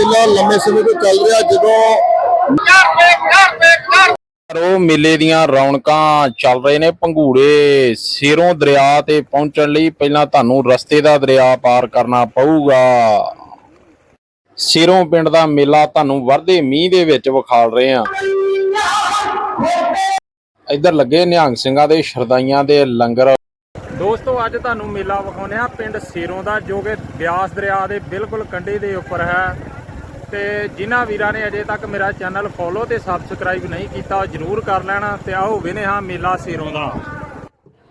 ਮੇਲਾ ਲੰਮੇ ਸਮੇਂ ਤੋਂ ਚੱਲ ਰਿਹਾ ਜਦੋਂ ਉਹ ਮੇਲੇ ਦੀਆਂ ਰੌਣਕਾਂ ਚੱਲ ਰਹੇ ਨੇ ਪੰਘੂੜੇ ਸਿਰੋਂ ਦਰਿਆ ਤੇ ਪਹੁੰਚਣ ਲਈ ਪਹਿਲਾਂ ਤੁਹਾਨੂੰ ਰਸਤੇ ਦਾ ਦਰਿਆ ਪਾਰ ਕਰਨਾ ਪਊਗਾ। ਸਿਰੋਂ ਪਿੰਡ ਦਾ ਮੇਲਾ ਤੁਹਾਨੂੰ ਵਰਦੇ ਮੀਂਹ ਦੇ ਵਿੱਚ ਵਿਖਾਲ ਰਹੇ ਆ ਇੱਧਰ ਲੱਗੇ ਨਿਹੰਗ ਸਿੰਘਾਂ ਦੇ ਸ਼ਰਦਾਈਆਂ ਦੇ ਲੰਗਰ। ਦੋਸਤੋ, ਅੱਜ ਤੁਹਾਨੂੰ ਮੇਲਾ ਵਿਖਾਉਂਦੇ ਆ ਪਿੰਡ ਸਿਰੋਂ ਦਾ, ਜੋ ਕਿ ਬਿਆਸ ਦਰਿਆ ਦੇ ਬਿਲਕੁਲ ਕੰਢੇ ਦੇ ਉੱਪਰ ਹੈ। ਤੇ ਜਿਨ੍ਹਾਂ ਵੀਰਾਂ ਨੇ ਅਜੇ ਤੱਕ ਮੇਰਾ ਚੈਨਲ ਫੋਲੋ ਤੇ ਸਬਸਕ੍ਰਾਈਬ ਨਹੀਂ ਕੀਤਾ, ਉਹ ਜਰੂਰ ਕਰ ਲੈਣਾ ਤੇ ਆਓ ਵਿਨੇ ਹਾਂ ਮੇਲਾ ਸਿਰੋਂ ਦਾ।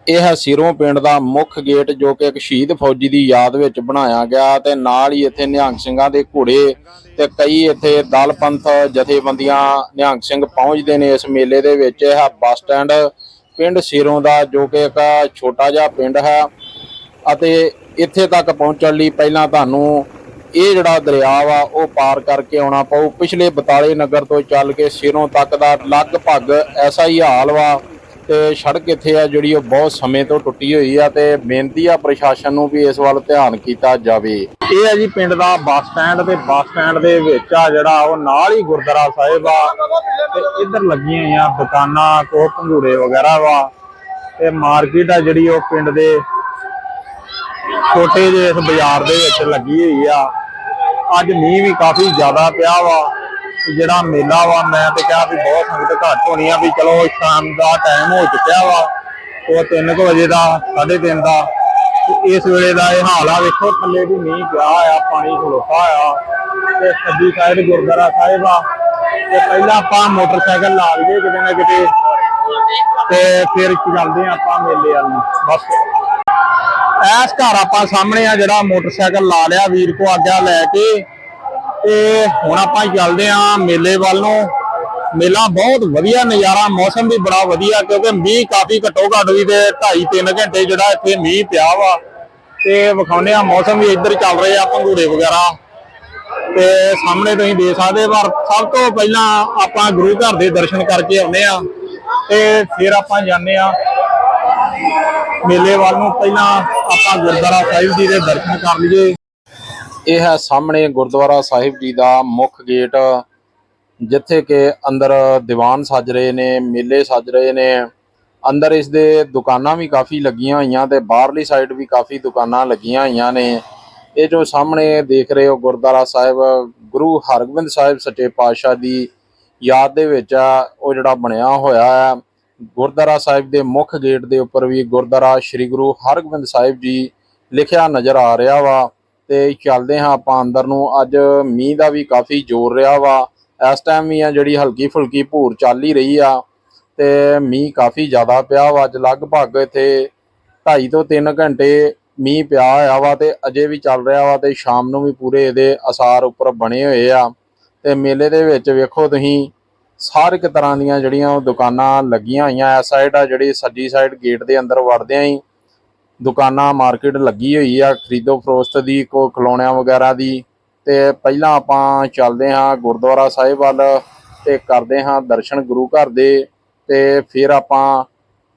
ਇਹ ਹੈ ਸਿਰੋਂ ਪਿੰਡ ਦਾ ਮੁੱਖ ਗੇਟ ਜੋ ਕਿ ਇੱਕ ਸ਼ਹੀਦ ਫੌਜੀ ਦੀ ਯਾਦ ਵਿੱਚ ਬਣਾਇਆ ਗਿਆ ਤੇ ਨਾਲ ਹੀ ਇੱਥੇ ਨਿਹੰਗ ਸਿੰਘਾਂ ਦੇ ਘੋੜੇ ਤੇ ਕਈ ਇੱਥੇ ਦਲ ਪੰਥ ਜਥੇਬੰਦੀਆਂ ਨਿਹੰਗ ਸਿੰਘ ਪਹੁੰਚਦੇ ਨੇ ਇਸ ਮੇਲੇ ਦੇ ਵਿੱਚ। ਇਹ ਬੱਸ ਸਟੈਂਡ ਪਿੰਡ ਸਿਰੋਂ ਦਾ ਜੋ ਕਿ ਇੱਕ ਛੋਟਾ ਜਿਹਾ ਪਿੰਡ ਹੈ ਅਤੇ ਇੱਥੇ ਤੱਕ ਪਹੁੰਚਣ ਲਈ ਪਹਿਲਾਂ ਤੁਹਾਨੂੰ ਇਹ ਜਿਹੜਾ ਦਰਿਆ ਵਾ, ਉਹ ਪਾਰ ਕਰਕੇ ਆਉਣਾ ਪਊ। ਪਿਛਲੇ ਬਤਾਲੇ ਨਗਰ ਤੋਂ ਚੱਲ ਕੇ ਸਿਰੋਂ ਤੱਕ ਦਾ ਲਗਭਗ ਐਸਾ ਹੀ ਹਾਲ ਵਾ ਤੇ ਸੜਕ ਇੱਥੇ ਆ ਜਿਹੜੀ ਉਹ ਬਹੁਤ ਸਮੇਂ ਤੋਂ ਟੁੱਟੀ ਹੋਈ ਆ ਤੇ ਬੇਨਤੀ ਆ ਪ੍ਰਸ਼ਾਸਨ ਨੂੰ ਵੀ ਇਸ ਵੱਲ ਧਿਆਨ ਕੀਤਾ ਜਾਵੇ। ਇਹ ਹੈ ਜੀ ਪਿੰਡ ਦਾ ਬੱਸ ਸਟੈਂਡ ਤੇ ਬੱਸ ਸਟੈਂਡ ਦੇ ਵਿੱਚ ਆ ਜਿਹੜਾ ਉਹ ਨਾਲ ਹੀ ਗੁਰਦੁਆਰਾ ਸਾਹਿਬ ਆ। ਤੇ ਇੱਧਰ ਲੱਗੀਆਂ ਹੋਈਆਂ ਦੁਕਾਨਾਂ ਕੋ ਭੰਗੂੜੇ ਵਗੈਰਾ ਵਾ। ਤੇ ਮਾਰਕੀਟ ਆ ਜਿਹੜੀ ਉਹ ਪਿੰਡ ਦੇ ਛੋਟੇ ਜਿਹੇ ਇਸ ਬਾਜ਼ਾਰ ਦੇ ਵਿੱਚ ਲੱਗੀ ਹੋਈ ਆ। ਅੱਜ ਮੀਂਹ ਵੀ ਕਾਫੀ ਜ਼ਿਆਦਾ ਪਿਆ ਵਾ। ਜਿਹੜਾ ਮੇਲਾ ਵਾ, ਮੈਂ ਤੇ ਕਿਹਾ ਵੀ ਬਹੁਤ ਸੰਗਤ ਘੱਟ ਹੋਣੀ ਆ ਵੀ ਚਲੋ ਸ਼ਾਮ ਦਾ ਟਾਈਮ ਹੋ ਚੁੱਕਿਆ ਵਾ। ਉਹ 3 ਵਜੇ ਦਾ 3:30 ਦਾ। ਇਸ ਵੇਲੇ ਦਾ ਇਹ ਹਾਲ ਆ, ਵੇਖੋ ਥੱਲੇ ਵੀ ਮੀਂਹ ਪਿਆ ਆ, ਪਾਣੀ ਖਲੋਤਾ ਆ। ਤੇ ਸੱਜੀ ਸਾਈਡ ਗੁਰਦੁਆਰਾ ਸਾਹਿਬ ਆ। ਤੇ ਪਹਿਲਾਂ ਆਪਾਂ ਮੋਟਰਸਾਈਕਲ ਲਾ ਲਈਏ ਕਿਤੇ ਨਾ ਕਿਤੇ। ਤੇ ਫਿਰ ਚੱਲਦੇ ਆ ਆਪਾਂ ਮੇਲੇ ਵੱਲ ਨੂੰ। ਬਸ। ਐਸ ਘਰ ਆਪਾਂ ਸਾਹਮਣੇ ਆ ਜਿਹੜਾ ਮੋਟਰਸਾਈਕਲ ਲਾ ਲਿਆ, ਵੀਰ ਕੋ ਆਗਿਆ ਲੈ ਕੇ। ਤੇ ਹੁਣ ਆਪਾਂ ਚੱਲਦੇ ਆ ਮੇਲੇ ਵੱਲ ਨੂੰ। ਮੇਲਾ ਬਹੁਤ ਵਧੀਆ ਨਜ਼ਾਰਾ, ਮੌਸਮ ਵੀ ਬੜਾ ਵਧੀਆ, ਕਿਉਂਕਿ ਮੀਂਹ ਕਾਫੀ ਘੱਟੋ ਘੱਟ ਵੀ ਤੇ 2.5 3 ਘੰਟੇ ਜਿਹੜਾ ਇੱਥੇ ਮੀਂਹ ਪਿਆ ਵਾ। ਤੇ ਵਿਖਾਉਂਦੇ ਆ ਮੌਸਮ ਵੀ ਇੱਧਰ ਚੱਲ ਰਹੇ ਆ ਪੰਗੂੜੇ ਵਗੈਰਾ। ਤੇ ਸਾਹਮਣੇ ਤੁਸੀਂ ਦੇਖ ਸਕਦੇ ਪਰ ਸਭ ਤੋਂ ਪਹਿਲਾਂ ਆਪਾਂ ਗੁਰੂ ਘਰ ਦੇ ਦਰਸ਼ਨ ਕਰਕੇ ਆਉਂਦੇ ਆ। ਤੇ ਫਿਰ ਆਪਾਂ ਜਾਂਦੇ ਆ ਮੇਲੇ ਵੱਲ ਨੂੰ ਪਹਿਲਾਂ ਆਪਾਂ ਗੁਰਦੁਆਰਾ ਸਾਹਿਬ ਜੀ ਦੇ ਦਰਸ਼ਨ ਕਰ ਲਈਏ। ਇਹ ਹੈ ਸਾਹਮਣੇ ਗੁਰਦੁਆਰਾ ਸਾਹਿਬ ਜੀ ਦਾ ਮੁੱਖ ਗੇਟ, ਜਿੱਥੇ ਕਿ ਅੰਦਰ ਦੀਵਾਨ ਸੱਜ ਰਹੇ ਨੇ, ਮੇਲੇ ਸੱਜ ਰਹੇ ਨੇ। ਅੰਦਰ ਇਸ ਦੇ ਦੁਕਾਨਾਂ ਵੀ ਕਾਫੀ ਲੱਗੀਆਂ ਹੋਈਆਂ ਤੇ ਬਾਹਰਲੀ ਸਾਈਡ ਵੀ ਕਾਫੀ ਦੁਕਾਨਾਂ ਲੱਗੀਆਂ ਹੋਈਆਂ ਨੇ। ਇਹ ਜੋ ਸਾਹਮਣੇ ਦੇਖ ਰਹੇ ਹੋ ਗੁਰਦੁਆਰਾ ਸਾਹਿਬ, ਗੁਰੂ ਹਰਗੋਬਿੰਦ ਸਾਹਿਬ ਸੱਚੇ ਪਾਤਸ਼ਾਹ ਦੀ ਯਾਦ ਦੇ ਵਿੱਚ ਆ, ਉਹ ਜਿਹੜਾ ਬਣਿਆ ਹੋਇਆ ਹੈ ਗੁਰਦੁਆਰਾ ਸਾਹਿਬ ਦੇ ਮੁੱਖ ਗੇਟ ਦੇ ਉੱਪਰ ਵੀ ਗੁਰਦੁਆਰਾ ਸ੍ਰੀ ਗੁਰੂ ਹਰਗੋਬਿੰਦ ਸਾਹਿਬ ਜੀ ਲਿਖਿਆ ਨਜ਼ਰ ਆ ਰਿਹਾ ਵਾ ਤੇ ਚੱਲਦੇ ਹਾਂ ਆਪਾਂ ਅੰਦਰ ਨੂੰ। ਅੱਜ ਮੀਂਹ ਦਾ ਵੀ ਕਾਫੀ ਜ਼ੋਰ ਰਿਹਾ ਵਾ। ਇਸ ਟਾਈਮ ਵੀ ਆ ਜਿਹੜੀ ਹਲਕੀ ਫੁਲਕੀ ਭੂਰ ਚੱਲ ਹੀ ਰਹੀ ਆ ਤੇ ਮੀਂਹ ਕਾਫੀ ਜ਼ਿਆਦਾ ਪਿਆ ਵਾ। ਅੱਜ ਲਗਭਗ ਇੱਥੇ 2.5 ਤੋਂ 3 ਘੰਟੇ ਮੀਂਹ ਪਿਆ ਹੋਇਆ ਵਾ ਤੇ ਅਜੇ ਵੀ ਚੱਲ ਰਿਹਾ ਵਾ ਤੇ ਸ਼ਾਮ ਨੂੰ ਵੀ ਪੂਰੇ ਇਹਦੇ ਅਸਾਰ ਉੱਪਰ ਬਣੇ ਹੋਏ ਆ। ਤੇ ਮੇਲੇ ਦੇ ਵਿੱਚ ਵੇਖੋ ਤੁਸੀਂ ਹਰ ਇੱਕ ਤਰ੍ਹਾਂ ਦੀਆਂ ਜਿਹੜੀਆਂ ਉਹ ਦੁਕਾਨਾਂ ਲੱਗੀਆਂ ਹੋਈਆਂ ਐ ਸਾਈਡ ਆ ਜਿਹੜੀ ਸੱਜੀ ਸਾਈਡ ਗੇਟ ਦੇ ਅੰਦਰ ਵੜਦਿਆਂ ਹੀ ਦੁਕਾਨਾਂ ਮਾਰਕੀਟ ਲੱਗੀ ਹੋਈ ਆ, ਖਰੀਦੋ ਫਰੋਸਤ ਦੀ, ਕੋ ਖਿਲੌਣਿਆਂ ਵਗੈਰਾ ਦੀ। ਤੇ ਪਹਿਲਾਂ ਆਪਾਂ ਚੱਲਦੇ ਹਾਂ ਗੁਰਦੁਆਰਾ ਸਾਹਿਬ ਵੱਲ ਤੇ ਕਰਦੇ ਹਾਂ ਦਰਸ਼ਨ ਗੁਰੂ ਘਰ ਦੇ ਤੇ ਫਿਰ ਆਪਾਂ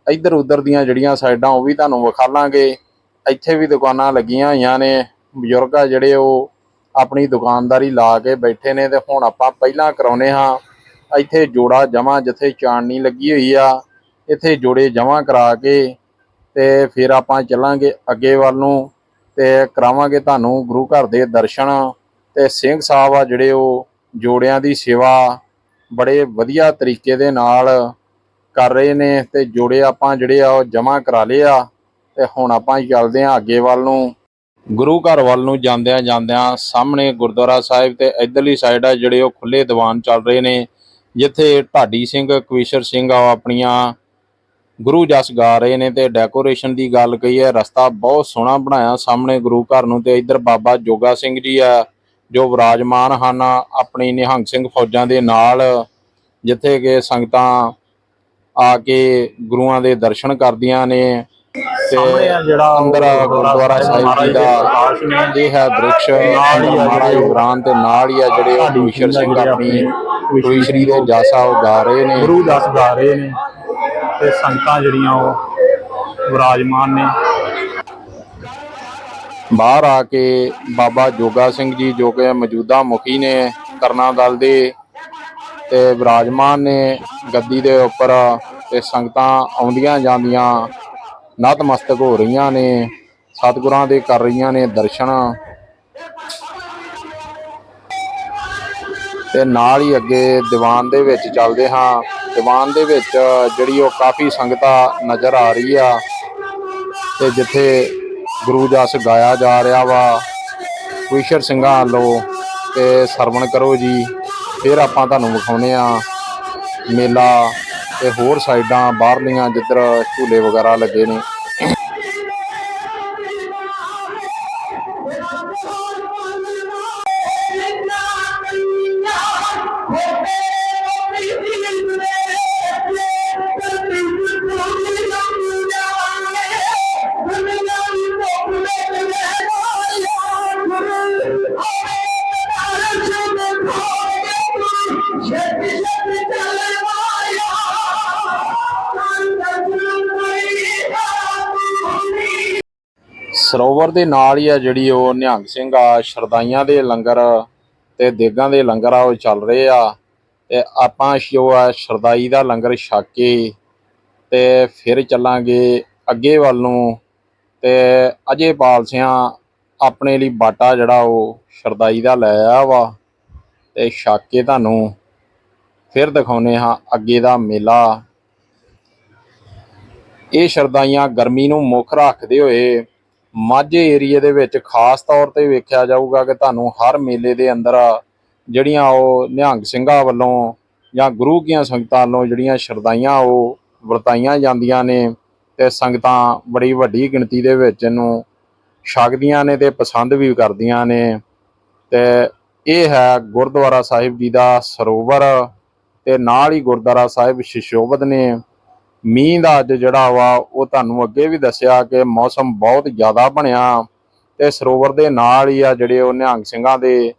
ਇੱਧਰ ਉੱਧਰ ਦੀਆਂ ਜਿਹੜੀਆਂ ਸਾਈਡਾਂ ਉਹ ਵੀ ਤੁਹਾਨੂੰ ਵਿਖਾ ਲਾਂਗੇ। ਇੱਥੇ ਵੀ ਦੁਕਾਨਾਂ ਲੱਗੀਆਂ ਹੋਈਆਂ ਨੇ, ਬਜ਼ੁਰਗ ਆ ਜਿਹੜੇ ਉਹ ਆਪਣੀ ਦੁਕਾਨਦਾਰੀ ਲਾ ਕੇ ਬੈਠੇ ਨੇ ਤੇ ਹੁਣ ਆਪਾਂ ਪਹਿਲਾਂ ਕਰਾਉਨੇ ਹਾਂ ਇੱਥੇ ਜੋੜਾ ਜਮਾ ਜਿੱਥੇ ਚਾਣਨੀ ਲੱਗੀ ਹੋਈ ਆ, ਇੱਥੇ ਜੋੜੇ ਜਮਾ ਕਰਾ ਕੇ ਤੇ ਫਿਰ ਆਪਾਂ ਚੱਲਾਂਗੇ ਅੱਗੇ ਵੱਲ ਨੂੰ ਤੇ ਕਰਾਵਾਂਗੇ ਤੁਹਾਨੂੰ ਗੁਰੂ ਘਰ ਦੇ ਦਰਸ਼ਨ ਤੇ ਸਿੰਘ ਸਾਹਿਬ ਆ ਜਿਹੜੇ ਉਹ ਜੋੜਿਆਂ ਦੀ ਸੇਵਾ ਬੜੇ ਵਧੀਆ ਤਰੀਕੇ ਦੇ ਨਾਲ ਕਰ ਰਹੇ ਨੇ ਤੇ ਜੋੜੇ ਆਪਾਂ ਜਿਹੜੇ ਆ ਉਹ ਜਮਾ ਕਰਾ ਲਏ ਆ ਤੇ ਹੁਣ ਆਪਾਂ ਚੱਲਦੇ ਆ ਅੱਗੇ ਵੱਲ ਨੂੰ। ਗੁਰੂ ਘਰ ਵੱਲ ਨੂੰ ਜਾਂਦਿਆਂ ਜਾਂਦਿਆਂ ਸਾਹਮਣੇ ਗੁਰਦੁਆਰਾ ਸਾਹਿਬ ਤੇ ਇਧਰਲੀ ਸਾਈਡ ਆ ਜਿਹੜੇ ਉਹ ਖੁੱਲੇ ਦੀਵਾਨ ਚੱਲ ਰਹੇ ਨੇ। ਜਿੱਥੇ ਢਾਡੀ ਸਿੰਘ, ਕਵੀਸ਼ਰ ਸਿੰਘ ਆ, ਉਹ ਆਪਣੀਆਂ ਗੁਰੂ ਜਸ ਗਾ ਰਹੇ ਨੇ ਤੇ ਡੈਕੋਰੇਸ਼ਨ ਦੀ ਗੱਲ ਕਹੀ ਹੈ। ਰਸਤਾ ਬਹੁਤ ਸੋਹਣਾ ਬਣਾਇਆ ਸਾਹਮਣੇ ਗੁਰੂ ਘਰ ਨੂੰ ਤੇ ਇੱਧਰ ਬਾਬਾ ਜੋਗਾ ਸਿੰਘ ਜੀ ਆ, ਜੋ ਵਿਰਾਜਮਾਨ ਹਨ ਆਪਣੀ ਨਿਹੰਗ ਸਿੰਘ ਫੌਜਾਂ ਦੇ ਨਾਲ, ਜਿੱਥੇ ਕਿ ਸੰਗਤਾਂ ਆ ਕੇ ਗੁਰੂਆਂ ਦੇ ਦਰਸ਼ਨ ਕਰਦੀਆਂ ਨੇ। ਤੇ ਜਿਹੜਾ ਅੰਦਰ ਗੁਰਦੁਆਰਾ ਸਾਹਿਬ ਜੀ ਦਾ ਇਹ ਹੈ ਦ੍ਰਿਸ਼ ਨਾਲ ਹੀ ਮਹਾਰਾਜ ਇਮਰਾਨ ਤੇ ਨਾਲ ਹੀ ਆ ਜਿਹੜੇ ਉਹ ਕਵੀਸ਼ਰ ਸਿੰਘ ਆਪਣੀ ਕਵੀਸ਼ਰੀ ਦੇ ਜਾਸਾ ਉਹ ਗਾ ਰਹੇ ਨੇ। ਗੁਰੂ ਦਸ ਗਾ ਰਹੇ ਨੇ ਤੇ ਸੰਗਤਾਂ ਜਿਹੜੀਆਂ ਉਹ ਵਿਰਾਜਮਾਨ ਨੇ। ਬਾਹਰ ਆ ਕੇ ਬਾਬਾ ਜੋਗਾ ਸਿੰਘ ਜੀ ਜੋ ਕਿ ਮੌਜੂਦਾ ਮੁਖੀ ਨੇ ਕਰਨਾ ਦਲ ਦੇ ਤੇ ਵਿਰਾਜਮਾਨ ਨੇ ਗੱਦੀ ਦੇ ਉੱਪਰ ਤੇ ਸੰਗਤਾਂ ਆਉਂਦੀਆਂ ਜਾਂਦੀਆਂ ਨਤਮਸਤਕ ਹੋ ਰਹੀਆਂ ਨੇ, ਸਤਿਗੁਰਾਂ ਦੇ ਕਰ ਰਹੀਆਂ ਨੇ ਦਰਸ਼ਨ। ਤੇ ਨਾਲ ਹੀ ਅੱਗੇ ਦੀਵਾਨ ਦੇ ਵਿੱਚ ਚੱਲਦੇ ਹਾਂ। ਦੀਵਾਨ ਦੇ ਵਿੱਚ ਜਿਹੜੀ ਉਹ ਕਾਫੀ ਸੰਗਤਾਂ ਨਜ਼ਰ ਆ ਰਹੀ ਆ। ਤੇ ਜਿੱਥੇ ਗੁਰੂ ਜਸ ਗਾਇਆ ਜਾ ਰਿਹਾ ਵਾ ਕੁਈਸ਼ਰ ਸਿੰਘਾਂ ਵੱਲੋਂ, ਤੇ ਸਰਵਣ ਕਰੋ ਜੀ। ਫਿਰ ਆਪਾਂ ਤੁਹਾਨੂੰ ਵਿਖਾਉਨੇ ਆ ਮੇਲਾ ਤੇ ਹੋਰ ਸਾਈਡਾਂ ਬਾਹਰਲੀਆਂ ਜਿੱਧਰ ਝੂਲੇ ਵਗੈਰਾ ਲੱਗੇ ਨੇ। ਸਰੋਵਰ ਦੇ ਨਾਲ ਹੀ ਆ ਜਿਹੜੀ ਉਹ ਨਿਹੰਗ ਸਿੰਘ ਆ, ਸ਼ਰਦਾਈਆਂ ਦੇ ਲੰਗਰ ਤੇ ਦੇਗਾਂ ਦੇ ਲੰਗਰ ਆ, ਉਹ ਚੱਲ ਰਹੇ ਆ। ਤੇ ਆਪਾਂ ਜੋ ਆ, ਸ਼ਰਦਾਈ ਦਾ ਲੰਗਰ ਛਕ ਕੇ ਤੇ ਫਿਰ ਚੱਲਾਂਗੇ ਅੱਗੇ ਵੱਲ ਨੂੰ। ਤੇ ਅਜੇ ਪਾਲ ਸਿਆਂ ਆਪਣੇ ਲਈ ਬਾਟਾ ਜਿਹੜਾ ਉਹ ਸ਼ਰਦਾਈ ਦਾ ਲੈ ਆਇਆ ਵਾ ਤੇ ਛਕ ਕੇ ਤੁਹਾਨੂੰ ਫਿਰ ਦਿਖਾਉਨੇ ਹਾਂ ਅੱਗੇ ਦਾ ਮੇਲਾ। ਇਹ ਸ਼ਰਦਾਈਆਂ ਗਰਮੀ ਨੂੰ ਮੁੱਖ ਰੱਖਦੇ ਹੋਏ ਮਾਝੇ ਏਰੀਏ ਦੇ ਵਿੱਚ ਖਾਸ ਤੌਰ ਤੇ ਵੇਖਿਆ ਜਾਊਗਾ ਕਿ ਤੁਹਾਨੂੰ ਹਰ ਮੇਲੇ ਦੇ ਅੰਦਰ ਜਿਹੜੀਆਂ ਉਹ ਨਿਹੰਗ ਸਿੰਘਾਂ ਵੱਲੋਂ ਜਾਂ ਗੁਰੂ ਕੀਆਂ ਸੰਗਤਾਂ ਵੱਲੋਂ ਜਿਹੜੀਆਂ ਸ਼ਰਦਾਈਆਂ ਉਹ ਵਰਤਾਈਆਂ ਜਾਂਦੀਆਂ ਨੇ ਤੇ ਸੰਗਤਾਂ ਬੜੀ ਵੱਡੀ ਗਿਣਤੀ ਦੇ ਵਿੱਚ ਇਹਨੂੰ ਛਕਦੀਆਂ ਨੇ ਤੇ ਪਸੰਦ ਵੀ ਕਰਦੀਆਂ ਨੇ। ਤੇ ਇਹ ਹੈ ਗੁਰਦੁਆਰਾ ਸਾਹਿਬ ਜੀ ਦਾ ਸਰੋਵਰ ਤੇ ਨਾਲ ਹੀ ਗੁਰਦੁਆਰਾ ਸਾਹਿਬ ਸ਼ਿਸ਼ੋਭਤ ਨੇ। ਮੀਂਹ ਦਾ ਅੱਜ ਜਿਹੜਾ ਵਾ, ਉਹ ਤੁਹਾਨੂੰ ਅੱਗੇ ਵੀ ਦੱਸਿਆ ਕਿ ਮੌਸਮ ਬਹੁਤ ਜ਼ਿਆਦਾ ਬਣਿਆ। ਤੇ ਸਰੋਵਰ ਦੇ ਨਾਲ ਹੀ ਆ ਜਿਹੜੇ ਉਹ ਨਿਹੰਗ ਸਿੰਘਾਂ ਦੇ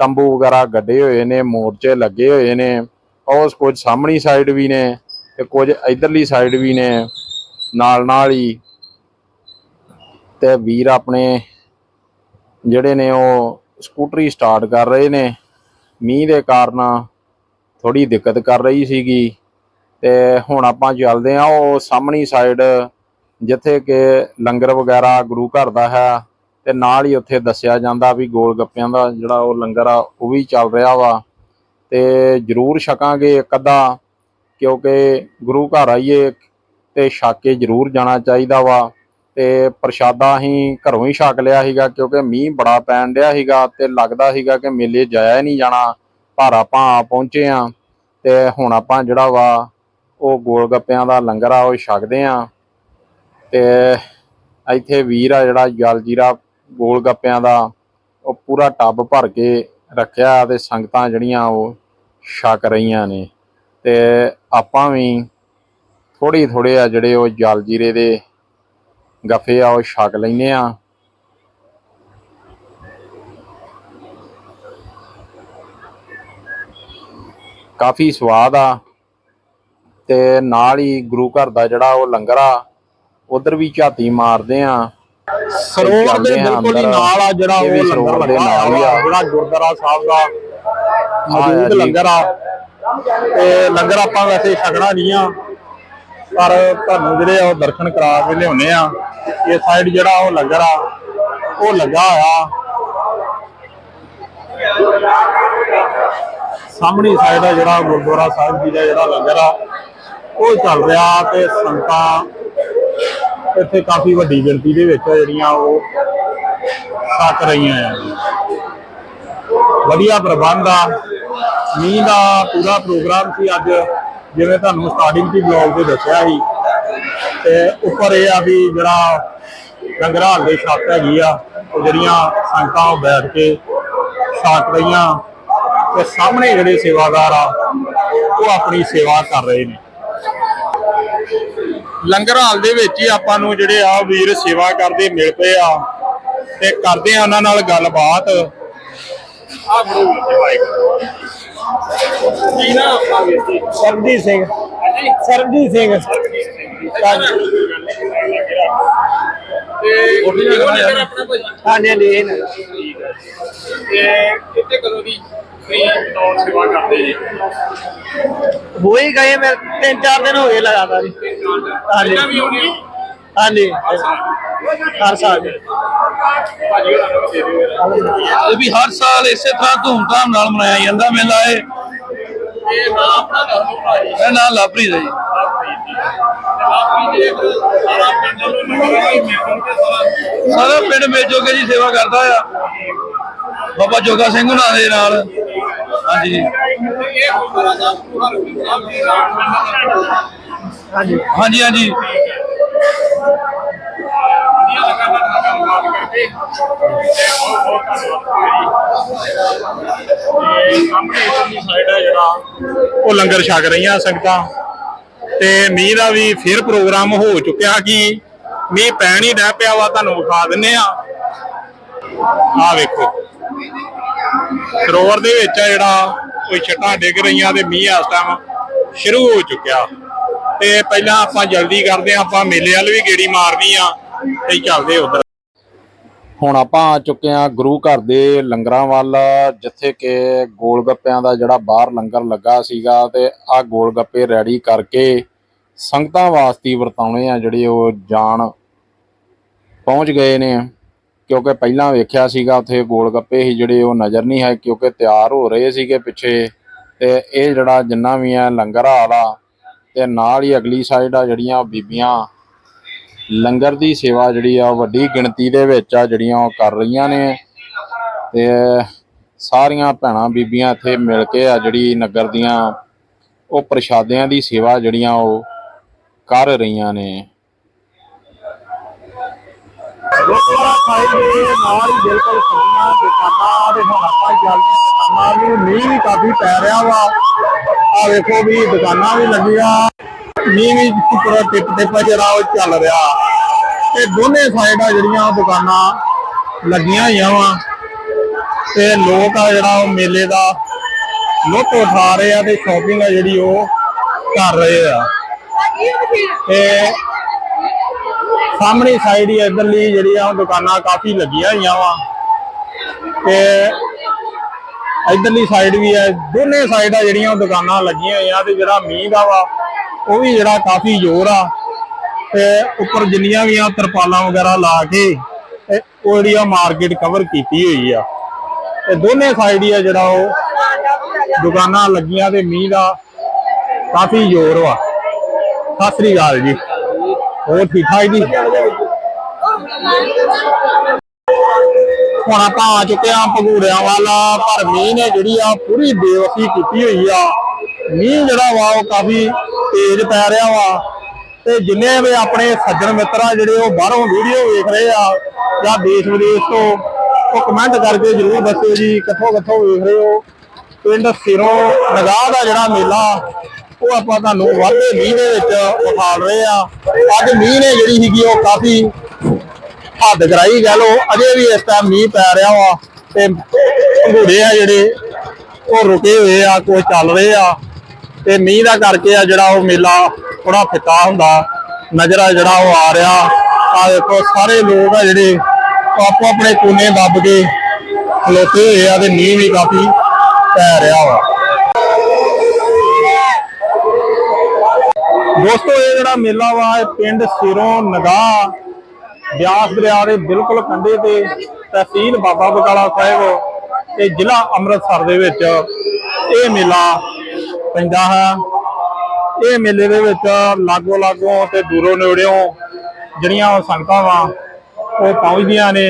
ਤੰਬੂ ਵਗੈਰਾ ਗੱਡੇ ਹੋਏ ਨੇ, ਮੋਰਚੇ ਲੱਗੇ ਹੋਏ ਨੇ। ਉਸ ਕੁਝ ਸਾਹਮਣੀ ਸਾਈਡ ਵੀ ਨੇ ਤੇ ਕੁਝ ਇਧਰਲੀ ਸਾਈਡ ਵੀ ਨੇ। ਨਾਲ ਨਾਲ ਹੀ ਤੇ ਵੀਰ ਆਪਣੇ ਜਿਹੜੇ ਨੇ ਉਹ ਸਕੂਟਰੀ ਸਟਾਰਟ ਕਰ ਰਹੇ ਨੇ। ਮੀਂਹ ਦੇ ਕਾਰਨ ਥੋੜੀ ਦਿੱਕਤ ਕਰ ਰਹੀ ਸੀਗੀ। ਤੇ ਹੁਣ ਆਪਾਂ ਚੱਲਦੇ ਆ ਉਹ ਸਾਹਮਣੀ ਸਾਈਡ ਜਿੱਥੇ ਕਿ ਲੰਗਰ ਵਗੈਰਾ ਗੁਰੂ ਘਰ ਦਾ ਹੈ ਤੇ ਨਾਲ ਹੀ ਉੱਥੇ ਦੱਸਿਆ ਜਾਂਦਾ ਵੀ ਗੋਲ ਗੱਪਿਆਂ ਦਾ ਜਿਹੜਾ ਉਹ ਲੰਗਰ ਆ, ਉਹ ਵੀ ਚੱਲ ਰਿਹਾ ਵਾ। ਤੇ ਜਰੂਰ ਛਕਾਂਗੇ ਇੱਕ ਅੱਧਾ, ਕਿਉਂਕਿ ਗੁਰੂ ਘਰ ਆਈਏ ਤੇ ਛਕ ਕੇ ਜਰੂਰ ਜਾਣਾ ਚਾਹੀਦਾ ਵਾ। ਤੇ ਪ੍ਰਸ਼ਾਦਾ ਅਸੀਂ ਘਰੋਂ ਹੀ ਛਕ ਲਿਆ ਸੀਗਾ, ਕਿਉਂਕਿ ਮੀਂਹ ਬੜਾ ਪੈਣ ਡਿਆ ਸੀਗਾ ਤੇ ਲੱਗਦਾ ਸੀਗਾ ਕਿ ਮੇਲੇ ਜਾਇਆ ਹੀ ਨਹੀਂ ਜਾਣਾ। ਪਰ ਆਪਾਂ ਆ ਪਹੁੰਚੇ ਆ ਤੇ ਹੁਣ ਆਪਾਂ ਜਿਹੜਾ ਵਾ ਉਹ ਗੋਲ ਗੱਪਿਆਂ ਦਾ ਲੰਗਰ ਆ, ਉਹ ਛਕਦੇ ਆ। ਤੇ ਇੱਥੇ ਵੀਰ ਆ ਜਿਹੜਾ ਜਲ ਜੀਰਾ ਗੋਲ ਗੱਪਿਆਂ ਦਾ, ਉਹ ਪੂਰਾ ਟੱਬ ਭਰ ਕੇ ਰੱਖਿਆ ਤੇ ਸੰਗਤਾਂ ਜਿਹੜੀਆਂ ਉਹ ਛਕ ਰਹੀਆਂ ਨੇ। ਤੇ ਆਪਾਂ ਵੀ ਥੋੜੀ ਥੋੜੇ ਆ ਜਿਹੜੇ ਉਹ ਜਲ ਜੀਰੇ ਦੇ ਗੱਫੇ ਆ, ਉਹ ਛਕ ਲੈਨੇ ਆ। ਕਾਫੀ ਸਵਾਦ ਆ। ਤੇ ਨਾਲ ਹੀ ਗੁਰੂ ਘਰ ਦਾ ਜਿਹੜਾ ਉਹ ਲੰਗਰ ਆ ਉਧਰ ਵੀ ਝਾਤੀ ਮਾਰਦੇ ਆ ਸਰੋਵਰ ਦੇ ਬਿਲਕੁਲ ਹੀ। ਨਾਲ ਆ ਜਿਹੜਾ ਉਹ ਲੰਗਰ ਲੱਗਾ ਆ। ਜਿਹੜਾ ਗੁਰਦੁਆਰਾ ਸਾਹਿਬ ਦਾ ਆ ਮੌਜੂਦ। ਲੰਗਰ ਆ ਤੇ ਲੰਗਰ ਆਪਾਂ ਵੈਸੇ ਛਕਣਾ ਨਹੀਂ ਆ ਪਰ ਤੁਹਾਨੂੰ ਜਿਹੜੇ ਆ ਉਹ ਦਰਸ਼ਨ ਕਰਾ ਕੇ ਲਿਆਉਨੇ ਆ ਇਹ ਸਾਈਡ ਜਿਹੜਾ ਉਹ ਲੰਗਰ ਆ ਉਹ ਲੱਗਾ ਹੋਇਆ ਸਾਹਮਣੀ ਸਾਈਡ ਆ ਜਿਹੜਾ ਗੁਰਦੁਆਰਾ ਸਾਹਿਬ ਜੀ ਦਾ ਜਿਹੜਾ ਲੰਗਰ ਆ ਉਹ ਚੱਲ ਰਿਹਾ ਤੇ ਸੰਗਤਾਂ ਇੱਥੇ ਕਾਫੀ ਵੱਡੀ ਗਿਣਤੀ ਦੇ ਵਿੱਚ ਜਿਹੜੀਆਂ ਉਹ ਛਕ ਰਹੀਆਂ ਆ। ਵਧੀਆ ਪ੍ਰਬੰਧ ਆ। ਮੀਂਹ ਦਾ ਪੂਰਾ ਪ੍ਰੋਗਰਾਮ ਸੀ ਅੱਜ, ਜਿਵੇਂ ਤੁਹਾਨੂੰ ਸਟਾਰਟਿੰਗ ਦੀ ਬਲੌਗ ਤੇ ਦੱਸਿਆ ਸੀ। ਤੇ ਉੱਪਰ ਇਹ ਆ ਵੀ ਜਿਹੜਾ ਲੰਗਰ ਹਾਲ ਦੇ ਛੱਤ ਹੈਗੀ ਆ, ਉਹ ਜਿਹੜੀਆਂ ਸੰਗਤਾਂ ਉਹ ਬੈਠ ਕੇ ਸਾਕ ਰਹੀਆਂ। ਤੇ ਸਾਹਮਣੇ ਜਿਹੜੇ ਸੇਵਾਦਾਰ ਆ, ਉਹ ਆਪਣੀ ਸੇਵਾ ਕਰ ਰਹੇ ਨੇ। ਲੰਗਰ ਹਾਲ ਦੇ ਵਿੱਚ ਹੀ ਆਪਾਂ ਨੂੰ ਜਿਹੜੇ ਆ ਵੀਰ ਸੇਵਾ ਕਰਦੇ ਮਿਲ ਪਏ ਆ ਤੇ ਕਰਦੇ ਆ ਉਹਨਾਂ ਨਾਲ ਗੱਲਬਾਤ। ਆ ਗੁਰੂ ਨਾ ਸਰਬਜੀਤ ਸਿੰਘ। ਸਰਬਜੀਤ ਸਿੰਘ। ਤੇ ਇਹੋ ਨਗਰ ਆਪਣਾ ਭਾਜੀ ਹਾਂਜੀ ਹਾਂਜੀ ਇਹ ਨਾ ਠੀਕ ਹੈ ਤੇ ਇੱਥੇ ਕਦੋਂ ਦੀ? ਤੁਸੀਂ ਬਤੌਰ ਸੇਵਾ ਕਰਦੇ ਜੀ? ਹੋ ਹੀ ਗਏ ਮੈਂ ਤਿੰਨ ਚਾਰ ਦਿਨ ਹੋ ਗਏ ਲਗਾਤਾਰ ਹੀ। ਪਹਿਲਾਂ ਵੀ ਆਉਂਦੇ ਹੋ ਹਾਂਜੀ। ਹਰ ਸਾਲ? ਜੀ। ਭਾਜੀ ਹੋਰਾਂ ਨੂੰ ਦੇ ਦਿਓ। ਇਹ ਵੀ ਹਰ ਸਾਲ ਇਸੇ ਤਰ੍ਹਾਂ ਧੂਮਧਾਮ ਨਾਲ ਮਨਾਇਆ ਜਾਂਦਾ। ਮੇਲਾ ਇਹ ਇਹ ਨਾਮ ਆਪਣਾ ਦੱਸ ਦਿਓ ਭਾਜੀ ਇਹ ਨਾਂ ਲਾਪਰੀ ਦਾ ਜੀ। ਆਪੀ ਦੇ ਸਾਰਾ ਪਿੰਡ ਨੂੰ ਨਗਰ ਮੈਂਬਰ ਤੇ ਸਾਰਾ। ਸਾਰਾ ਪਿੰਡ ਮੇਜੋ ਕੇ ਜੀ ਸੇਵਾ ਕਰਦਾ ਆ। ਬਾਬਾ ਜੋਗਾ ਸਿੰਘ ਹੁਣਾਂ ਦੇ ਨਾਲ। ਹਾਂਜੀ। ਹਾਂਜੀ। ਉਹ ਲੰਗਰ ਛਕ ਰਹੀਆਂ ਸੰਗਤਾਂ। ਤੇ ਮੀਂਹ ਦਾ ਵੀ ਫਿਰ ਪ੍ਰੋਗਰਾਮ ਹੋ ਚੁੱਕਿਆ ਕਿ ਮੀਂਹ ਪੈਣ ਹੀ ਡੈ ਪਿਆ ਵਾ ਤੁਹਾਨੂੰ ਵਿਖਾ ਦਿੰਨੇ ਆ ਆ ਵੇਖੋ। ਸਰੋਵਰ ਦੇ ਵਿੱਚ ਆ ਜਿਹੜਾ ਕੋਈ ਛੱਟਾਂ ਡਿੱਗ ਰਹੀਆਂ ਤੇ ਮੀਂਹ ਇਸ ਟਾਈਮ ਸ਼ੁਰੂ ਹੋ ਚੁੱਕਿਆ। ਤੇ ਪਹਿਲਾਂ ਆਪਾਂ ਜਲਦੀ ਕਰਦੇ ਆ ਆਪਾਂ ਮੇਲੇ ਵੱਲ ਵੀ ਗੇੜੀ ਮਾਰਨੀ ਆ ਤੇ ਚੱਲਦੇ ਉਧਰ। ਹੁਣ ਆਪਾਂ ਆ ਚੁੱਕੇ ਆ ਗੁਰੂ ਘਰ ਦੇ ਲੰਗਰਾਂ ਵੱਲ, ਜਿੱਥੇ ਕਿ ਗੋਲ ਗੱਪਿਆਂ ਦਾ ਜਿਹੜਾ ਬਾਹਰ ਲੰਗਰ ਲੱਗਾ ਸੀਗਾ ਤੇ ਆ ਗੋਲ ਗੱਪੇ ਰੈਡੀ ਕਰਕੇ ਸੰਗਤਾਂ ਵਾਸਤੇ ਵਰਤਾਉਣੇ ਆ, ਜਿਹੜੇ ਉਹ ਜਾਣ ਪਹੁੰਚ ਗਏ ਨੇ। ਕਿਉਂਕਿ ਪਹਿਲਾਂ ਵੇਖਿਆ ਸੀਗਾ ਉੱਥੇ ਗੋਲ ਗੱਪੇ ਹੀ ਜਿਹੜੇ ਉਹ ਨਜ਼ਰ ਨਹੀਂ ਹੈ ਕਿਉਂਕਿ ਤਿਆਰ ਹੋ ਰਹੇ ਸੀਗੇ ਪਿੱਛੇ। ਤੇ ਇਹ ਜਿਹੜਾ ਜਿੰਨਾ ਵੀ ਆ ਲੰਗਰ ਹਾਲ ਆ ਤੇ ਨਾਲ ਹੀ ਅਗਲੀ ਸਾਈਡ ਆ ਜਿਹੜੀਆਂ ਬੀਬੀਆਂ। ਲੰਗਰ ਦੀ ਸੇਵਾ ਜਿਹੜੀ ਆ ਉਹ ਵੱਡੀ ਗਿਣਤੀ ਦੇ ਵਿੱਚ ਆ ਜਿਹੜੀਆਂ ਉਹ ਕਰ ਰਹੀਆਂ ਨੇ। ਤੇ ਸਾਰੀਆਂ ਭੈਣਾਂ ਬੀਬੀਆਂ ਇੱਥੇ ਮਿਲ ਕੇ ਆ ਜਿਹੜੀ ਨਗਰ ਦੀਆਂ ਉਹ ਪ੍ਰਸ਼ਾਦਿਆਂ ਦੀ ਸੇਵਾ ਜਿਹੜੀਆਂ ਉਹ ਕਰ ਰਹੀਆਂ ਨੇ। ਗੁਰਦੁਆਰਾ ਸਾਹਿਬ ਦੇ ਨਾਲ ਹੀ ਬਿਲਕੁਲ ਸਭੀਆਂ ਦੁਕਾਨਾਂ ਦੇ ਹੁਣ ਆਪਾਂ ਚੱਲਦੇ ਦੁਕਾਨਾਂ ਵੀ ਮੀਂਹ ਵੀ ਕਾਫੀ ਪੈ ਰਿਹਾ ਵਾ। ਆ ਵੇਖੋ ਵੀ ਦੁਕਾਨਾਂ ਵੀ ਲੱਗੀਆਂ। ਮੀਂਹ ਵੀ ਪੂਰਾ ਟਿਪ ਟਿਪ ਜਿਹੜਾ ਉਹ ਚੱਲ ਰਿਹਾ। ਤੇ ਦੋਨੇ ਸਾਈਡਾਂ ਜਿਹੜੀਆਂ ਦੁਕਾਨਾਂ ਲੱਗੀਆਂ ਹੋਈਆਂ ਵਾ। ਤੇ ਲੋਕ ਆ ਜਿਹੜਾ ਉਹ ਮੇਲੇ ਦਾ ਲੁੱਟ ਉਠਾ ਰਹੇ ਆ ਤੇ ਸ਼ਾਪਿੰਗ ਆ ਜਿਹੜੀ ਉਹ ਕਰ ਰਹੇ ਆ। ਤੇ ਸਾਹਮਣੇ ਸਾਈਡ ਹੀ ਇਧਰਲੀ ਜਿਹੜੀਆਂ ਉਹ ਦੁਕਾਨਾਂ ਕਾਫੀ ਲੱਗੀਆਂ ਹੋਈਆਂ ਵਾ। ਤੇ ਇਧਰਲੀ ਸਾਈਡ ਵੀ ਹੈ ਦੋਨੇ ਸਾਈਡਾਂ ਜਿਹੜੀਆਂ ਉਹ ਦੁਕਾਨਾਂ ਲੱਗੀਆਂ ਹੋਈਆਂ, ਤੇ ਜਿਹੜਾ ਮੀਂਹ ਦਾ ਵਾ, ਉਹ ਵੀ ਜਿਹੜਾ ਕਾਫੀ ਜ਼ੋਰ ਆ। ਤੇ ਉੱਪਰ ਜਿੰਨੀਆਂ ਵੀ ਆ ਤਰਪਾਲਾਂ ਵਗੈਰਾ ਲਾ ਕੇ, ਤੇ ਉਹ ਜਿਹੜੀ ਆ ਮਾਰਕੀਟ ਕਵਰ ਕੀਤੀ ਹੋਈ ਆ। ਤੇ ਦੋਨੇ ਸਾਈਡ ਹੀ ਆ ਜਿਹੜਾ ਉਹ ਦੁਕਾਨਾਂ ਲੱਗੀਆਂ ਤੇ ਮੀਂਹ ਦਾ ਕਾਫੀ ਜ਼ੋਰ ਵਾ। ਸਤਿ ਸ੍ਰੀ ਅਕਾਲ ਜੀ। ਹੋਰ ਠੀਕ ਠਾਕ ਜੀ? ਹੁਣ ਆਪਾਂ ਆ ਚੁੱਕੇ ਆ ਭਗੂੜਿਆਂ ਵਾਲਾ। ਪਰ ਮੀਂਹ ਨੇ ਜਿਹੜੀ ਆ ਪੂਰੀ ਬੇਵਸੀ ਕੀਤੀ ਹੋਈ ਆ। ਮੀਂਹ ਜਿਹੜਾ ਵਾ ਉਹ ਕਾਫੀ ਤੇਜ਼ ਪੈ ਰਿਹਾ ਵਾ। ਤੇ ਜਿੰਨੇ ਵੀ ਆਪਣੇ ਸੱਜਣ ਮਿੱਤਰ ਆ ਜਿਹੜੇ ਉਹ ਬਾਹਰੋਂ ਵੀਡੀਓ ਵੇਖ ਰਹੇ ਆ ਜਾਂ ਦੇਸ਼ ਵਿਦੇਸ਼ ਤੋਂ, ਉਹ ਕਮੈਂਟ ਕਰਕੇ ਜਰੂਰ ਦੱਸਿਓ ਜੀ ਕਿੱਥੋਂ ਕਿੱਥੋਂ ਵੇਖ ਰਹੇ ਹੋ। ਪਿੰਡ ਸਿਰੋਂ ਨਗਾਹ ਦਾ ਜਿਹੜਾ ਮੇਲਾ, ਉਹ ਆਪਾਂ ਤੁਹਾਨੂੰ ਵਾਧੇ ਮੀਂਹ ਦੇ ਵਿੱਚ ਵਿਖਾਲ ਰਹੇ ਆ ਅੱਜ ਮੀਂਹ ਨੇ ਜਿਹੜੀ ਸੀਗੀ ਉਹ ਕਾਫੀ ਹੱਦ ਕਰਾਈ ਗੱਲ ਉਹ ਅਜੇ ਵੀ ਇਸ ਟਾਈਮ ਮੀਂਹ ਪੈ ਰਿਹਾ ਵਾ ਤੇ ਘੋੜੇ ਆ ਜਿਹੜੇ, ਉਹ ਰੁਕੇ ਹੋਏ ਆ, ਕੋਈ ਚੱਲ ਰਹੇ ਆ। ਤੇ ਮੀਂਹ ਦਾ ਕਰਕੇ ਆ ਜਿਹੜਾ ਉਹ ਮੇਲਾ ਥੋੜਾ ਫਿੱਕਾ ਹੁੰਦਾ, ਨਜ਼ਰ ਆ ਜਿਹੜਾ ਉਹ ਆ ਰਿਹਾ। ਆ ਦੇਖੋ, ਸਾਰੇ ਲੋਕ ਆ ਜਿਹੜੇ ਉਹ ਆਪੋ ਆਪਣੇ ਕੋਨੇ ਦੱਬ ਕੇ ਖਲੋਤੇ ਹੋਏ ਆ ਤੇ ਮੀਂਹ ਵੀ ਕਾਫੀ ਪੈ ਰਿਹਾ ਵਾ। ਦੋਸਤੋ, ਇਹ ਜਿਹੜਾ ਮੇਲਾ ਵਾ, ਇਹ ਪਿੰਡ ਸਿਰੋਂ ਨਗਾਹ, ਬਿਆਸ ਦਰਿਆ ਦੇ ਬਿਲਕੁਲ ਕੰਢੇ ਤੇ ਤਹਿਸੀਲ ਬਾਬਾ ਬਕਾਲਾ ਸਾਹਿਬ ਤੇ ਜ਼ਿਲ੍ਹਾ ਅੰਮ੍ਰਿਤਸਰ ਦੇ ਵਿੱਚ ਇਹ ਮੇਲਾ ਪੈਂਦਾ ਹੈ। ਇਹ ਮੇਲੇ ਦੇ ਵਿੱਚ ਲਾਗੋ ਲਾਗੋ ਤੇ ਦੂਰੋਂ ਨੇੜਿਓਂ ਜਿਹੜੀਆਂ ਸੰਗਤਾਂ ਵਾ, ਉਹ ਪਹੁੰਚਦੀਆਂ ਨੇ।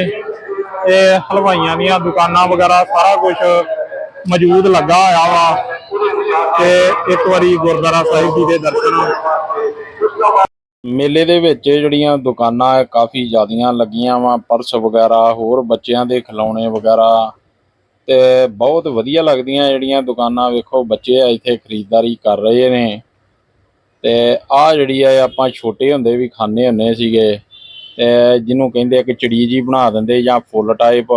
ਇਹ ਹਲਵਾਈਆਂ ਦੀਆਂ ਦੁਕਾਨਾਂ ਵਗੈਰਾ, ਸਾਰਾ ਕੁਝ ਮੌਜੂਦ ਲੱਗਾ ਹੋਇਆ ਵਾ ਤੇ ਇੱਕ ਵਾਰੀ ਗੁਰਦੁਆਰਾ ਸਾਹਿਬ ਜੀ ਦੇ ਦਰਸ਼ਨ ਮੇਲੇ ਦੇ ਵਿੱਚ ਜਿਹੜੀਆਂ ਦੁਕਾਨਾਂ ਕਾਫੀ ਜ਼ਿਆਦੀਆਂ ਲੱਗੀਆਂ ਵਾ, ਪਰਸ ਵਗੈਰਾ, ਹੋਰ ਬੱਚਿਆਂ ਦੇ ਖਿਡੌਣੇ ਵਗੈਰਾ ਤੇ ਬਹੁਤ ਵਧੀਆ ਲੱਗਦੀਆਂ ਜਿਹੜੀਆਂ ਦੁਕਾਨਾਂ। ਵੇਖੋ, ਬੱਚੇ ਇੱਥੇ ਖਰੀਦਦਾਰੀ ਕਰ ਰਹੇ ਨੇ ਤੇ ਆ ਜਿਹੜੀ ਆ, ਆਪਾਂ ਛੋਟੇ ਹੁੰਦੇ ਵੀ ਖਾਂਦੇ ਹੁੰਦੇ ਸੀਗੇ ਤੇ ਜਿਹਨੂੰ ਕਹਿੰਦੇ ਆ ਕਿ ਚਿੜੀ ਜੀ ਬਣਾ ਦਿੰਦੇ ਜਾਂ ਫੁੱਲ ਟਾਈਪ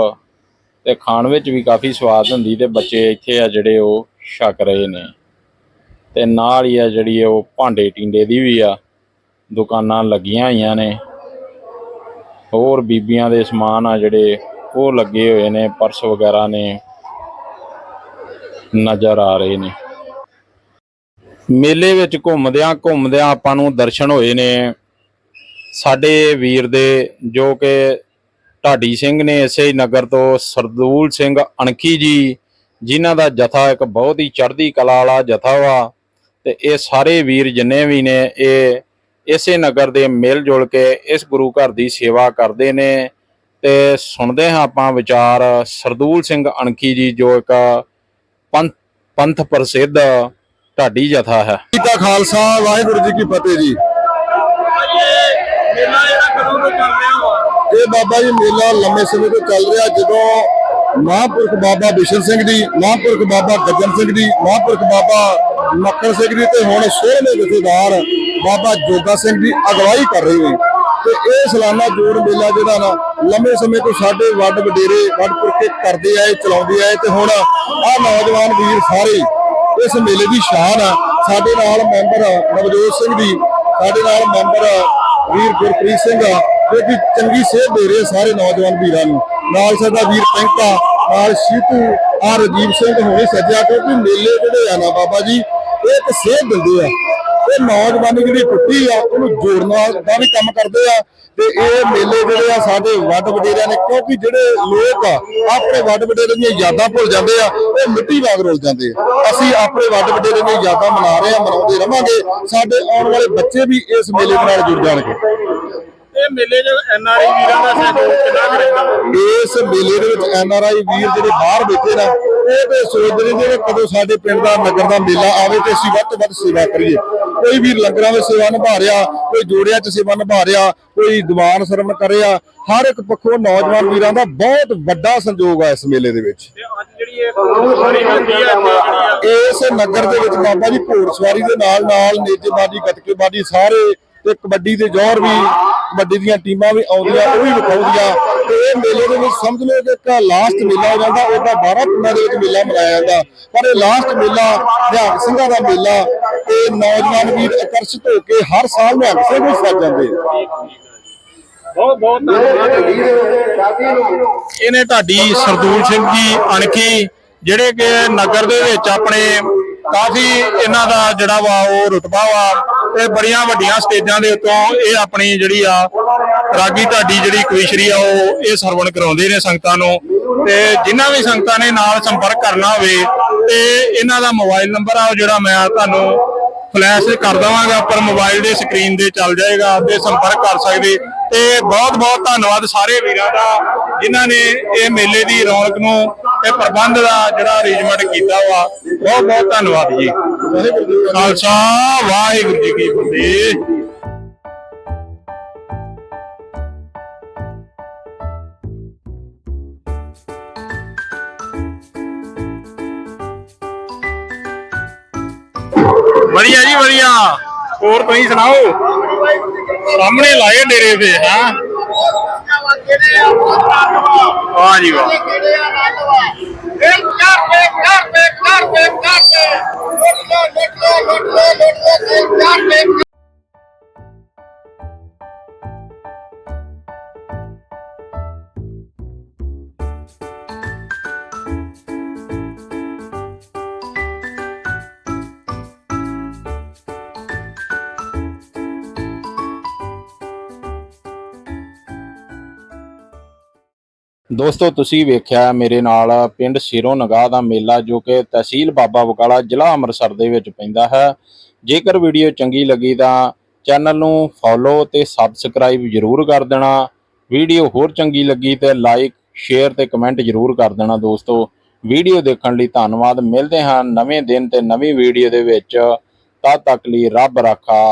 ਤੇ ਖਾਣ ਵਿੱਚ ਵੀ ਕਾਫੀ ਸਵਾਦ ਹੁੰਦੀ ਤੇ ਬੱਚੇ ਇੱਥੇ ਆ ਜਿਹੜੇ ਉਹ ਛਕ ਰਹੇ ਨੇ। ਤੇ ਨਾਲ ਹੀ ਆ ਜਿਹੜੀ ਉਹ ਭਾਂਡੇ ਟਿੰਡੇ ਦੀ ਵੀ ਆ, ਦੁਕਾਨਾਂ ਲੱਗੀਆਂ ਹੋਈਆਂ ਨੇ। ਹੋਰ ਬੀਬੀਆਂ ਦੇ ਸਮਾਨ ਆ ਜਿਹੜੇ ਉਹ ਲੱਗੇ ਹੋਏ ਨੇ, ਪਰਸ ਵਗੈਰਾ ਨੇ, ਨਜ਼ਰ ਆ ਰਹੇ ਨੇ। ਮੇਲੇ ਵਿੱਚ ਘੁੰਮਦਿਆਂ ਘੁੰਮਦਿਆਂ ਆਪਾਂ ਨੂੰ ਦਰਸ਼ਨ ਹੋਏ ਨੇ। ਸਾਡੇ ਵੀਰ ਦੇ ਜੋ ਕਿ ਢਾਡੀ ਸਿੰਘ ਨੇ ਇਸੇ ਨਗਰ ਤੋਂ ਸਰਦੂਲ ਸਿੰਘ ਅਣਖੀ ਜੀ, ਜਿਨ੍ਹਾਂ ਦਾ ਜਥਾ ਇੱਕ ਬਹੁਤ ਹੀ ਚੜ੍ਹਦੀ ਕਲਾ ਵਾਲਾ ਜਥਾ ਵਾ, ਤੇ ਇਹ ਸਾਰੇ ਵੀਰ ਜਿੰਨੇ ਵੀ ਨੇ, ਇਹ ਇਸੇ ਨਗਰ ਦੇ ਮਿਲ ਜੁਲ ਕੇ ਇਸ ਗੁਰੂ ਘਰ ਦੀ ਸੇਵਾ ਕਰਦੇ ਨੇ। ਤੇ ਸੁਣਦੇ ਹਾਂ ਆਪਾਂ ਵਿਚਾਰ ਸਰਦੂਲ ਸਿੰਘ ਅਣਖੀ ਜੀ, ਜੋ ਇੱਕ ਪੰਥ ਪੰਥ ਪ੍ਰਸਿੱਧ ਢਾਡੀ ਜਥਾ ਹੈ। ਜੀ ਕਾ ਖਾਲਸਾ ਵਾਹਿਗੁਰੂ ਜੀ ਕੀ ਫਤਿਹ ਜੀ। ਇਹ ਬਾਬਾ ਜੀ ਮੇਲਾ ਲੰਮੇ ਸਮੇਂ ਤੋਂ ਚੱਲ ਰਿਹਾ, ਜਦੋਂ ਮਹਾਂਪੁਰਖ ਬਾਬਾ ਬਿਸ਼ਨ ਸਿੰਘ ਜੀ, ਮਹਾਂਪੁਰਖ ਬਾਬਾ ਗੱਜਨ ਸਿੰਘ ਜੀ, ਮਹਾਂਪੁਰਖ ਬਾਬਾ ਮੱਖਣ ਸਿੰਘ ਜੀ ਤੇ ਹੁਣ ਸੋਹਣੇ ਜਥੇਦਾਰ ਬਾਬਾ ਜੋਗਾ ਸਿੰਘ ਜੀ ਅਗਵਾਈ ਕਰ ਰਹੇ ਨੇ। ਤੇ ਇਹ ਸਾਲਾਨਾ ਜੋੜ ਮੇਲਾ ਜਿਹੜਾ ਨਾ, ਲੰਮੇ ਸਮੇਂ ਤੋਂ ਸਾਡੇ ਵੱਡ ਵਡੇਰੇ, ਵੱਡ ਪੁਰਖੇ ਕਰਦੇ ਆਏ, ਚਲਾਉਂਦੇ ਆਏ ਤੇ ਹੁਣ ਆਹ ਨੌਜਵਾਨ ਵੀਰ ਸਾਰੇ ਇਸ ਮੇਲੇ ਦੀ ਸ਼ਾਨ ਆ। ਸਾਡੇ ਨਾਲ ਮੈਂਬਰ ਨਵਜੋਤ ਸਿੰਘ ਜੀ, ਸਾਡੇ ਨਾਲ ਮੈਂਬਰ ਵੀਰ ਗੁਰਪ੍ਰੀਤ ਸਿੰਘ ਆ ਕਿ ਚੰਗੀ ਸੇਧ ਦੇ ਰਹੇ ਸਾਰੇ ਨੌਜਵਾਨ ਵੀਰਾਂ ਨੂੰ। ਨਾਲ ਸਾਡਾ ਵੀਰ ਪੈਂਕਾ ਨਾਲ ਸ਼ੀਤੂ ਆ ਰਜੀਵ ਸਿੰਘ ਹੋਣੇ ਸੱਜਿਆ, ਕਿਉਂਕਿ ਮੇਲੇ ਜਿਹੜੇ ਆ ਨਾ ਬਾਬਾ ਜੀ, ਇਹ ਇੱਕ ਸੇਧ ਦਿੰਦੇ ਆ। ਇਹ ਨੌਜਵਾਨੀ ਜਿਹੜੀ ਟੁੱਟੀ ਆ, ਉਹਨੂੰ ਜੋੜਨਾ ਦਾ ਵੀ ਕੰਮ ਕਰਦੇ ਆ। ਤੇ ਇਹ ਮੇਲੇ ਜਿਹੜੇ ਆ, ਸਾਡੇ ਵੱਡ ਵਡੇਰਿਆਂ ਨੇ, ਕਿਉਂਕਿ ਜਿਹੜੇ ਲੋਕ ਆ, ਆਪਣੇ ਵੱਡ ਵਡੇਰਿਆਂ ਦੀਆਂ ਯਾਦਾਂ ਭੁੱਲ ਜਾਂਦੇ ਆ, ਉਹ ਮਿੱਟੀ ਵਾਂਗ ਰੁਲ ਜਾਂਦੇ ਆ। ਅਸੀਂ ਆਪਣੇ ਵੱਡ ਵਡੇਰਿਆਂ ਦੀਆਂ ਯਾਦਾਂ ਮਨਾ ਰਹੇ ਆ, ਮਨਾਉਂਦੇ ਰਵਾਂਗੇ। ਸਾਡੇ ਆਉਣ ਵਾਲੇ ਬੱਚੇ ਵੀ ਇਸ ਮੇਲੇ ਦੇ ਨਾਲ ਜੁੜ ਜਾਣਗੇ। ਇਹ ਮੇਲੇ 'ਚ ਐਨਆਰਆਈ ਵੀਰਾਂ ਦਾ ਸਹਿਯੋਗ ਕਿੰਨਾ ਕੁ ਰਹਿੰਦਾ ਵਾ? ਇਸ ਮੇਲੇ ਦੇ ਵਿੱਚ ਐਨ ਆਰ ਆਈ ਵੀਰ ਜਿਹੜੇ ਬਾਹਰ ਬੈਠੇ ਨੇ ਉਹ ਤੇ ਸੋਚਦੇ ਨੇ ਕਿ ਕਦੋਂ ਸਾਡੇ ਪਿੰਡ ਦਾ ਨਗਰ ਦਾ ਮੇਲਾ ਆਵੇ ਤੇ ਅਸੀਂ ਵੱਧ ਤੋਂ ਵੱਧ ਸੇਵਾ ਕਰੀਏ। ਕੋਈ ਵੀਰ ਲੰਗਰਾਂ ਵਿੱਚ ਸੇਵਾ ਨਿਭਾ ਰਿਹਾ ਕੋਈ ਜੋੜਿਆਂ 'ਚ ਸੇਵਾ ਨਿਭਾ ਰਿਹਾ ਕੋਈ ਦੀਵਾਨ ਸਰਵਣ ਕਰ ਰਿਹਾ ਹਰ ਇੱਕ ਪੱਖੋਂ ਨੌਜਵਾਨ ਵੀਰਾਂ ਦਾ ਬਹੁਤ ਵੱਡਾ ਸੰਯੋਗ ਆ ਇਸ ਮੇਲੇ ਦੇ ਵਿੱਚ। ਇਹ ਇਸ ਨਗਰ ਦੇ ਵਿੱਚ ਬਾਬਾ ਜੀ ਘੋੜਸਵਾਰੀ ਦੇ ਨਾਲ ਨਾਲ ਨੇਜੇਬਾਜੀ ਗੱਤਕੇਬਾਜੀ ਸਾਰੇ ਤੇ ਕਬੱਡੀ ਦੇ ਜੌਹਰ ਵੀ ਕਬੱਡੀ ਦੀਆਂ ਟੀਮਾਂ ਵੀ ਆਉਂਦੀਆਂ ਉਹ ਵੀ ਵਿਖਾਉਂਦੀਆਂ। ਤੇ ਇਹ ਮੇਲੇ ਦੇ ਵਿੱਚ ਸਮਝ ਲਓ ਕਿ ਇੱਕ ਲਾਸਟ ਮੇਲਾ ਹੋ ਜਾਂਦਾ ਉਹਦਾ 12 ਪਿੰਡਾਂ ਦੇ ਵਿੱਚ ਮੇਲਾ ਮਨਾਇਆ ਜਾਂਦਾ। ਪਰ ਇਹ ਲਾਸਟ ਮੇਲਾ ਨਿਹੰਗ ਸਿੰਘਾਂ ਦਾ ਮੇਲਾ ਤੇ ਨੌਜਵਾਨ ਵੀਰ ਆਕਰਸ਼ਿਤ ਹੋ ਕੇ ਹਰ ਸਾਲ ਨਿਹੰਗ ਸਿੰਘ ਵੀ ਸੱਜ ਜਾਂਦੇ ਬਹੁਤ ਬਹੁਤ ਧੰਨਵਾਦ। ਇਹਨੇ ਢਾਡੀ ਸਰਦੂਲ ਸਿੰਘ ਜੀ ਅਣਖੀ ਜਿਹੜੇ ਕਿ ਨਗਰ ਦੇ ਵਿੱਚ ਆਪਣੇ ਕਾਫੀ ਇਹਨਾਂ ਦਾ ਜਿਹੜਾ ਵਾ ਉਹ ਰੁਤਬਾ ਵਾ ਤੇ ਬੜੀਆਂ ਵੱਡੀਆਂ ਸਟੇਜਾਂ ਦੇ ਉੱਤੋਂ ਇਹ ਆਪਣੀ ਜਿਹੜੀ ਆ ਰਾਗੀ ਢਾਡੀ ਜਿਹੜੀ ਕਵਿਸ਼ਰੀ ਆ, ਉਹ ਇਹ ਸਰਵਣ ਕਰਾਉਂਦੇ ਨੇ ਸੰਗਤਾਂ ਨੂੰ। ਤੇ ਜਿਨ੍ਹਾਂ ਵੀ ਸੰਗਤਾਂ ਨੇ ਨਾਲ ਸੰਪਰਕ ਕਰਨਾ ਹੋਵੇ, ਤੇ ਇਹਨਾਂ ਦਾ ਮੋਬਾਈਲ ਨੰਬਰ ਆ, ਉਹ ਜਿਹੜਾ ਮੈਂ ਤੁਹਾਨੂੰ ਫਲੈਸ਼ ਕਰ ਦਵਾਂਗਾ, ਪਰ ਮੋਬਾਈਲ ਦੇ ਸਕਰੀਨ ਤੇ ਚੱਲ ਜਾਏਗਾ ਤੇ ਸੰਪਰਕ ਕਰ ਸਕਦੇ। ਤੇ ਬਹੁਤ ਬਹੁਤ ਧੰਨਵਾਦ ਸਾਰੇ ਵੀਰਾਂ ਦਾ, ਜਿਨ੍ਹਾਂ ਨੇ ਇਹ ਮੇਲੇ ਦੀ ਰੌਣਕ ਨੂੰ ਤੇ ਪ੍ਰਬੰਧ ਦਾ ਜਿਹੜਾ ਅਰੇਂਜਮੈਂਟ ਕੀਤਾ ਵਾ। ਬਹੁਤ ਬਹੁਤ ਧੰਨਵਾਦ ਜੀ। ਖਾਲਸਾ, ਵਾਹਿਗੁਰੂ ਜੀ ਕੀ ਫਤਿਹ। ਵਧੀਆ ਜੀ ਵਧੀਆ। ਹੋਰ ਤੁਸੀਂ ਸੁਣਾਓ? ਸਾਹਮਣੇ ਲਾਏ ਡੇਰੇ ਤੇ ਹਾਂ? ਵਾਹ ਜੀ ਵਾਹ। ਦੋਸਤੋ, ਤੁਸੀਂ ਵੇਖਿਆ ਮੇਰੇ ਨਾਲ ਪਿੰਡ ਸਿਰੋਂ ਨਗਾਹ ਦਾ ਮੇਲਾ ਜੋ ਕਿ ਤਹਿਸੀਲ ਬਾਬਾ ਬਕਾਲਾ ਜ਼ਿਲ੍ਹਾ ਅੰਮ੍ਰਿਤਸਰ ਦੇ ਵਿੱਚ ਪੈਂਦਾ ਹੈ। ਜੇਕਰ ਵੀਡੀਓ ਚੰਗੀ ਲੱਗੀ ਤਾਂ ਚੈਨਲ ਨੂੰ ਫੋਲੋ ਤੇ ਸਬਸਕ੍ਰਾਈਬ ਜ਼ਰੂਰ ਕਰ ਦੇਣਾ। ਵੀਡੀਓ ਹੋਰ ਚੰਗੀ ਲੱਗੀ ਤੇ ਲਾਈਕ ਸ਼ੇਅਰ ਤੇ ਕਮੈਂਟ ਜ਼ਰੂਰ ਕਰ ਦੇਣਾ ਦੋਸਤੋ। ਵੀਡੀਓ ਦੇਖਣ ਲਈ ਧੰਨਵਾਦ। ਮਿਲਦੇ ਹਾਂ ਨਵੇਂ ਦਿਨ ਤੇ ਨਵੀਂ ਵੀਡੀਓ ਦੇ ਵਿੱਚ। ਤਦ ਤੱਕ ਲਈ ਰੱਬ ਰਾਖਾ।